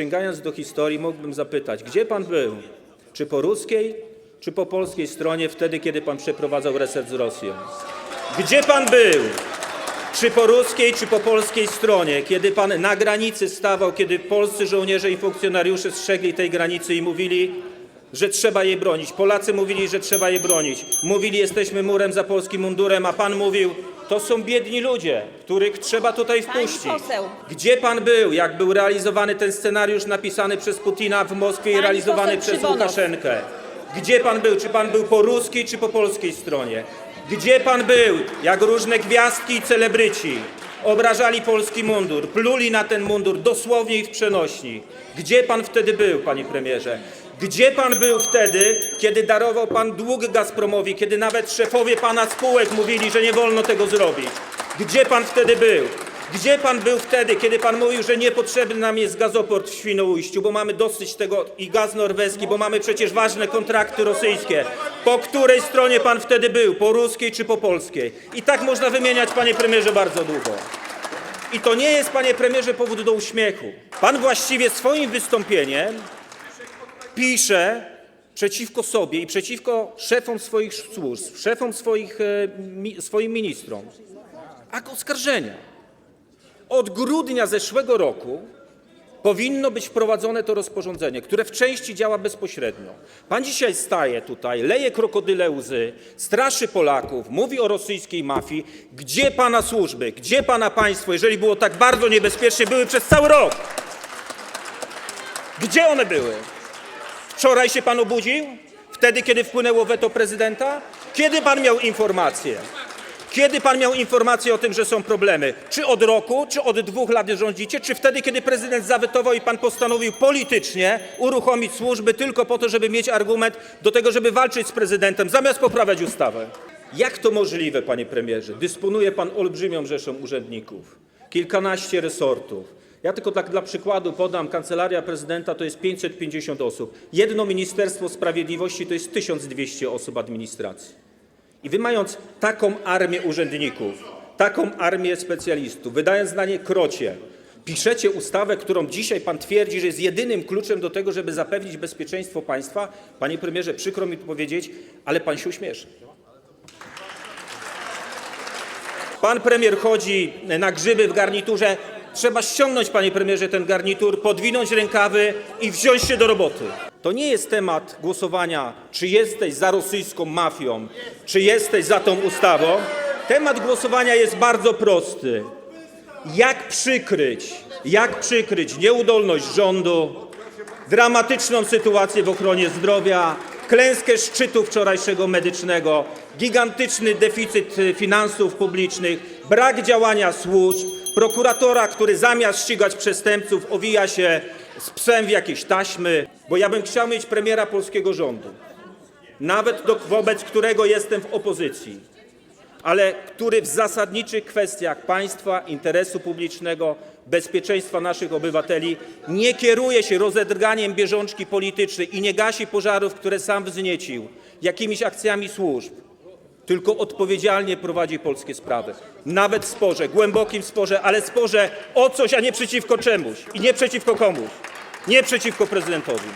sięgając do historii, mógłbym zapytać, gdzie pan był? Czy po ruskiej, czy po polskiej stronie wtedy, kiedy pan przeprowadzał reset z Rosją? Gdzie pan był? Czy po ruskiej, czy po polskiej stronie, kiedy pan na granicy stawał, kiedy polscy żołnierze i funkcjonariusze strzegli tej granicy i mówili, że trzeba jej bronić. Polacy mówili, że trzeba jej bronić. Mówili, jesteśmy murem za polskim mundurem, a pan mówił, to są biedni ludzie, których trzeba tutaj wpuścić. Gdzie pan był, jak był realizowany ten scenariusz napisany przez Putina w Moskwie i realizowany przez. Łukaszenkę? Gdzie pan był? Czy pan był po ruskiej, czy po polskiej stronie? Gdzie pan był, jak różne gwiazdki i celebryci obrażali polski mundur, pluli na ten mundur dosłownie i w przenośni? Gdzie pan wtedy był, panie premierze? Gdzie pan był wtedy, kiedy darował pan dług Gazpromowi, kiedy nawet szefowie pana spółek mówili, że nie wolno tego zrobić? Gdzie pan wtedy był? Gdzie pan był wtedy, kiedy pan mówił, że niepotrzebny nam jest gazoport w Świnoujściu, bo mamy dosyć tego i gaz norweski, bo mamy przecież ważne kontrakty rosyjskie? Po której stronie pan wtedy był? Po ruskiej czy po polskiej? I tak można wymieniać, panie premierze, bardzo długo. I to nie jest, panie premierze, powód do uśmiechu. Pan właściwie swoim wystąpieniem pisze przeciwko sobie i przeciwko szefom swoich służb, szefom swoich, e, swoim ministrom akt oskarżenia. Od grudnia zeszłego roku powinno być wprowadzone to rozporządzenie, które w części działa bezpośrednio. Pan dzisiaj staje tutaj, leje krokodyle łzy, straszy Polaków, mówi o rosyjskiej mafii. Gdzie pana służby, gdzie pana państwo, jeżeli było tak bardzo niebezpiecznie, były przez cały rok? Gdzie one były? Wczoraj się pan obudził? Wtedy, kiedy wpłynęło weto prezydenta? Kiedy pan miał informację? Kiedy pan miał informację o tym, że są problemy? Czy od roku, czy od dwóch lat rządzicie, czy wtedy, kiedy prezydent zawetował i pan postanowił politycznie uruchomić służby tylko po to, żeby mieć argument do tego, żeby walczyć z prezydentem, zamiast poprawiać ustawę? Jak to możliwe, panie premierze? Dysponuje pan olbrzymią rzeszą urzędników, kilkanaście resortów. Ja tylko tak dla przykładu podam, Kancelaria Prezydenta to jest 550 osób. Jedno Ministerstwo Sprawiedliwości to jest 1200 osób administracji. I wy mając taką armię urzędników, taką armię specjalistów, wydając na nie krocie, piszecie ustawę, którą dzisiaj pan twierdzi, że jest jedynym kluczem do tego, żeby zapewnić bezpieczeństwo państwa. Panie premierze, przykro mi to powiedzieć, ale pan się uśmieszy. Pan premier chodzi na grzyby w garniturze. Trzeba ściągnąć, panie premierze, ten garnitur, podwinąć rękawy i wziąć się do roboty. To nie jest temat głosowania, czy jesteś za rosyjską mafią, czy jesteś za tą ustawą. Temat głosowania jest bardzo prosty. Jak przykryć, jak przykryć nieudolność rządu, dramatyczną sytuację w ochronie zdrowia, klęskę szczytu wczorajszego medycznego, gigantyczny deficyt finansów publicznych, brak działania służb, prokuratora, który zamiast ścigać przestępców owija się z psem w jakieś taśmy, bo ja bym chciał mieć premiera polskiego rządu, nawet do, wobec którego jestem w opozycji. Ale który w zasadniczych kwestiach państwa, interesu publicznego, bezpieczeństwa naszych obywateli nie kieruje się rozedrganiem bieżączki politycznej i nie gasi pożarów, które sam wzniecił, jakimiś akcjami służb, tylko odpowiedzialnie prowadzi polskie sprawy. Nawet w sporze, głębokim sporze, ale sporze o coś, a nie przeciwko czemuś i nie przeciwko komuś, nie przeciwko prezydentowi.